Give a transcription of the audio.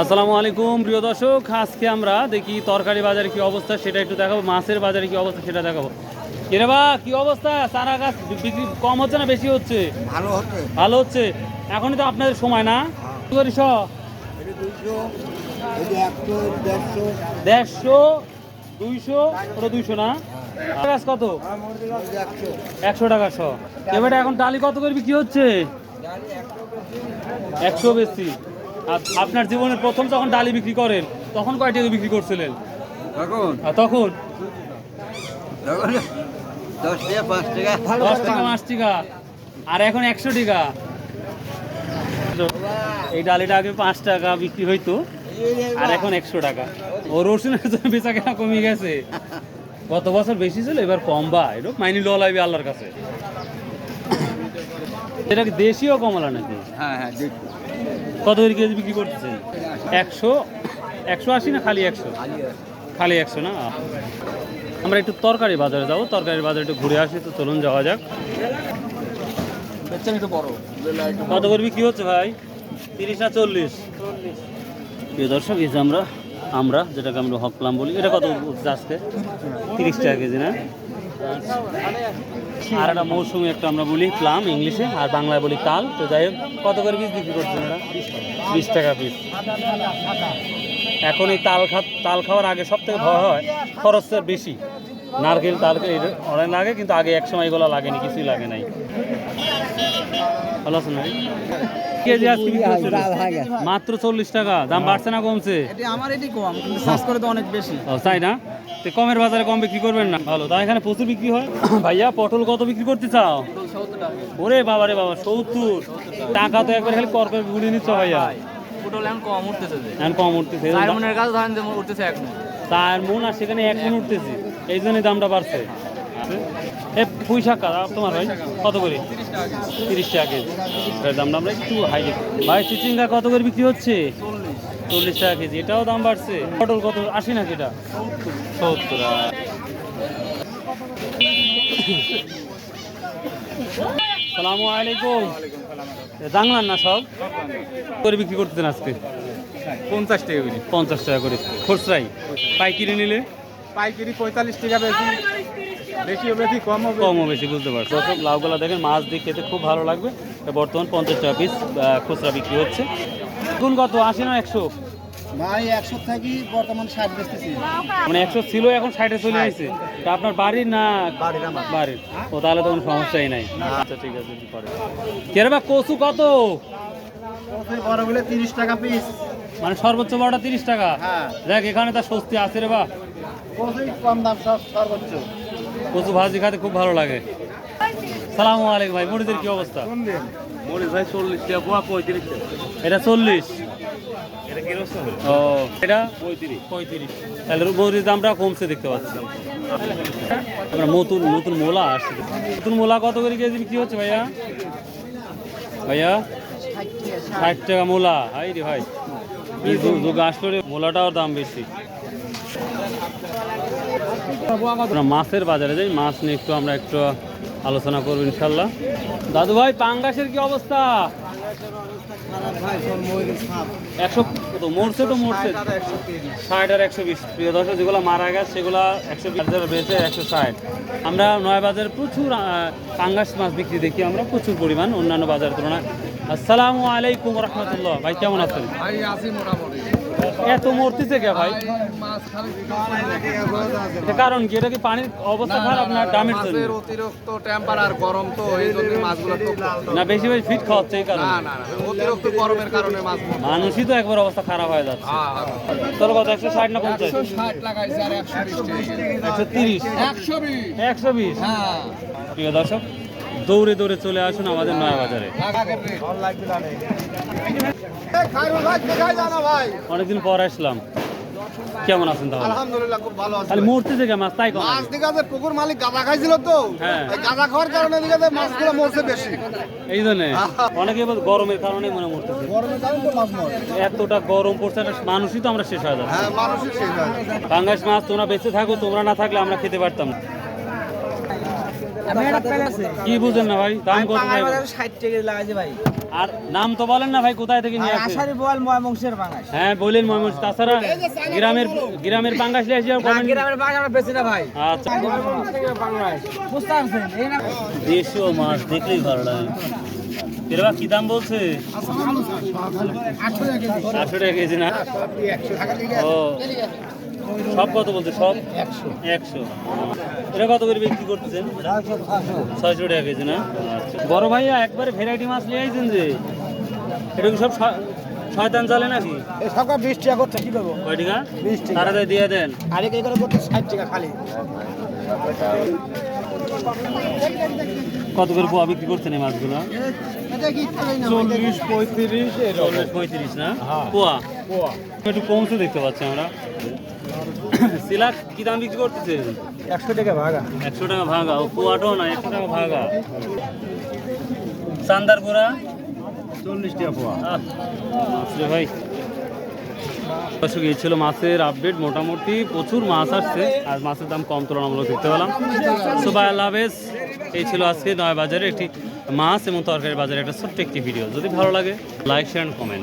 আসসালামু আলাইকুম প্রিয় দর্শক। আজকে আমরা দেখি তরকারি বাজারে কি অবস্থা সেটা একটু দেখাবো। মাছের বাজারে কি অবস্থা সেটা দেখাবো। কিরে বা কি অবস্থা? চারা গাছ বিক্রি কম হচ্ছে না বেশি হচ্ছে? ভালো হচ্ছে। ভালো হচ্ছে। এখনই তো আপনাদের সময় না? কি করিস? দেড়শো। দুইশো ওটা দুইশো না? চারা গাছ কত? একশো। একশো টাকা শ। এবারে এখন ডালি কত করে বিক্রি হচ্ছে? একশো বেশি। আপনার জীবনের প্রথম যখন ডালি বিক্রি করেন তখন কয় টাকা বিক্রি করছিলেন? আর তখন? দশ টাকা পাঁচ টাকা। দশ টাকা পাঁচ টাকা। আর এখন একশো টাকা। এই ডালিটা আগে পাঁচ টাকা বিক্রি হইতো আর এখন একশো টাকা। ও রসুনের জন্য বেচা কেনা কমে গেছে। গত বছর বেশি ছিল এবার কম বা। এটা মাইনি ল লাগবে আল্লাহর কাছে। এটা কি দেশীয় কমলা নাকি? হ্যাঁ হ্যাঁ কত করে কেজি বিক্রি করতেছেন? একশো একশো আশি না খালি একশো? খালি একশো না? আমরা একটু তরকারি বাজারে যাব তরকারি বাজারে একটু ঘুরে আসি তো চলুন যাওয়া যাক। কত করে বিক্রি হচ্ছে ভাই? তিরিশ না চল্লিশ? প্রিয় দর্শক এই যে আমরা আমরা যেটাকে আমরা হকলাম বলি এটা কত আজকে? তিরিশ টাকা কেজি না? আর একটা মৌসুমি একটা আমরা বলি প্লাম ইংলিশে, আর বাংলায় বলি তাল। তো যাই হোক, কত করে পিস বিক্রি করছেন ওরা বিশ টাকা পিস এখন এই তাল খা, তাল খাওয়ার আগে সব থেকে ভয় হয় খরচটা বেশি। নারকেল এটা অনেক লাগে, কিন্তু আগে এক সময় এগুলো লাগেনি, কিছুই লাগে নাই। ভালো ভাই কেজি আজকে মাত্র চল্লিশ টাকা দাম বাড়ছে না কমছে? আমার এটি কম করে তো অনেক বেশি। তাই না? তো কমের বাজারে কম বিক্রি করবেন না। ভালো তা এখানে প্রচুর বিক্রি হয়। ভাইয়া পটল কত বিক্রি করতে চাও? ওরে বাবা রে বাবা সত্তর। টাকা তো একবার খালি কর করে গুলি নিচ্ছ ভাইয়া। পটল এখন কম উঠতেছে এখন কম উঠতেছে চার মনের কাছে ধরেন উঠতেছে এক মন। তার মন আর সেখানে এক মন উঠতেছে এই জন্যই দামটা বাড়ছে। এ পুঁই শাক তোমার ভাই? কত করে? তিরিশ টাকা কেজি। দামটা আমরা একটু হাই ভাই চিচিঙ্গা কত করে বিক্রি হচ্ছে? চল্লিশ টাকা কেজি। এটাও দাম বাড়ছে। পটল কত? আশি নাকি এটা? সত্তর। সালামু আলাইকুম। জানলাম না সব? করে বিক্রি করতেছেন আজকে? পঞ্চাশ টাকা করে। পঞ্চাশ টাকা করে। খুচরাই পাইকিরি নিলে? পাইকারি পঁয়তাল্লিশ টাকা বেশি বেশি হবে কি কম হবে। কমও বেশি বুঝতে পারছ। দর্শক লাউগুলা দেখেন মাছ দিয়ে খেতে খুব ভালো লাগবে। বর্তমান পঞ্চাশ টাকা পিস খুচরা বিক্রি হচ্ছে। এখন কত? আশি না একশো? ভাই একশো থাকি বর্তমান ষাট বেচতেছি। মানে একশো ছিল এখন ষাটে চলে আসছে। তা আপনার বাড়ির না বাড়ির আমার। বাড়ির? ও তাহলে তো কোনো সমস্যাই নাই। আচ্ছা ঠিক আছে কচু কত? বড় বলে তিরিশ টাকা পিস মানে সর্বোচ্চ বড়টা তিরিশ টাকা? হ্যাঁ। দেখ এখানে তার স্বস্তি আছে রে বা। কম দাম সব সর্বোচ্চ। কচু ভাজি খাতে খুব ভালো লাগে। সালামু আলাইকুম ভাই মরিদের কি অবস্থা? ভাই চল্লিশ টাকা পঁয়ত্রিশ এটা চল্লিশ? এটা কীরকম ও এটা? পঁয়ত্রিশ। পঁয়ত্রিশ। তাহলে মরিচ দামটা কমছে দেখতে পাচ্ছি। আমরা নতুন নতুন মোলা আসছে। নতুন মোলা কত করে কেজি বিক্রি হচ্ছে ভাইয়া? ভাইয়া? ষাট টাকা মোলা। হাই রে ভাই। আসলো রে মোলাটাও দাম বেশি। মাছের বাজারে যাই, মাছ নিয়ে একটু আমরা একটু আলোচনা করব ইনশাল্লাহ। দাদু ভাই, পাঙ্গাসের কি অবস্থা? একশো তো মরছে তো মরছে। ষাট আর একশো বিশ। প্রিয় দর্শক, যেগুলো মারা গেছে একশো একশো আমরা নয় বাজারে প্রচুর মাছ বিক্রি দেখি, আমরা প্রচুর পরিমাণ অন্যান্য বাজারের তুলনায়। আসসালামু আলাইকুম রহমতুল্লাহ। ভাই, কেমন আছেন? এত মরতেছে কে ভাই? কারণ কি? এটা কি পানির অবস্থা খারাপ না দামের জন্য অতিরিক্ত টেম্পারার গরম তো এই জন্য মাছগুলো না বেশি বেশি ফিট খাওয়াচ্ছে এই কারণে। না না অতিরিক্ত গরমের কারণে মাছ। মানুষই তো একবার অবস্থা খারাপ হয়ে যাচ্ছে। হ্যাঁ, হ্যাঁ। তোর কত একশো ষাট না পঞ্চাশ? লাগাইছে আর একশো তিরিশ? একশো বিশ। একশো বিশ? হ্যাঁ। প্রিয় দর্শক দৌড়ে দৌড়ে চলে আসুন আমাদের নয়া বাজারে অনেকদিন পর আসলাম। কেমন আছেন তাহলে? আলহামদুলিল্লাহ খুব ভালো আছে খালি মূর্তি থেকে মাছ তাই কম মাছ দিকে পুকুর মালিক গাঁদা খাইছিল তো হ্যাঁ। এই গাঁদা খাওয়ার কারণে দিকে আছে মাছগুলো মরছে বেশি। এই জন্য? অনেকে গরমের কারণে মনে মরতেছে। গরমের কারণে তো মাছ মরে। এতটা গরম পড়ছে মানুষই তো আমরা শেষ হয়ে যাচ্ছি। হ্যাঁ হয় পাঙ্গাস মাছ তোমরা বেঁচে থাকো তোমরা না থাকলে আমরা খেতে পারতাম না আমি একটা প্যান আছে কি বুঝেন না ভাই? দাম কত ভাই? 60 টাকা লাগাইছে ভাই। আর নাম তো বলেন না ভাই কোথায় থেকে নিয়ে আসেন আষাঢ়ি বোয়াল ময়মংসের পাঙাশ হ্যাঁ বললেন ময়মনসিংহ। তাছাড়া গ্রামের গ্রামের পাঙ্গাস লিয়ে আসি কমেন্ট গ্রামের আমরা বেশি না ভাই। আচ্ছা। বুঝতে পারছেন এই না দেশীয় মাছ দেখলেই ভালো লাগে। এরা কি দাম বলছে? আটশো টাকা কেজি। না? ও। সব কত বলছে? সব? একশো। এটা কত করে বিক্রি করতেছেন? ছয়শো টাকা কেজি না? আচ্ছা। বড় ভাইয়া একবারে ভ্যারাইটি মাছ নিয়ে আইছেন যে? এটা কি সব শয়তান চলে নাকি? সকাল 20 টাকা করছে কি করব? কয় টাকা? বিশ টাকা। তাড়াতাড়ি দিয়ে দেন। আরে কি করে করতে 60 টাকা খালি। কত করে পোয়া বিক্রি করছেন এই মাছগুলো? চল্লিশ পঁয়ত্রিশ চল্লিশ পঁয়ত্রিশ না? পোয়া। একটু কমছে দেখতে পাচ্ছি আমরা। সিলাক কি দাম বিক্রি করতেছে? একশো টাকা ভাগা। একশো টাকা ভাগা ও পোয়াটাও না একশো টাকা ভাগা। চান্দার গোড়া? চল্লিশ টাকা পোয়া। আসলে ভাই। দর্শক এই ছিল মাছের আপডেট মোটামুটি প্রচুর মাছ আসছে আর মাছের দাম কম তুলনামূলক দেখতে পেলাম। সুবাই আল্লাহ হাফেজ। এই ছিল আজকে নয় বাজারে একটি মাছ এবং তরকারি বাজারে একটা ছোট্ট একটি ভিডিও যদি ভালো লাগে লাইক শেয়ার কমেন্ট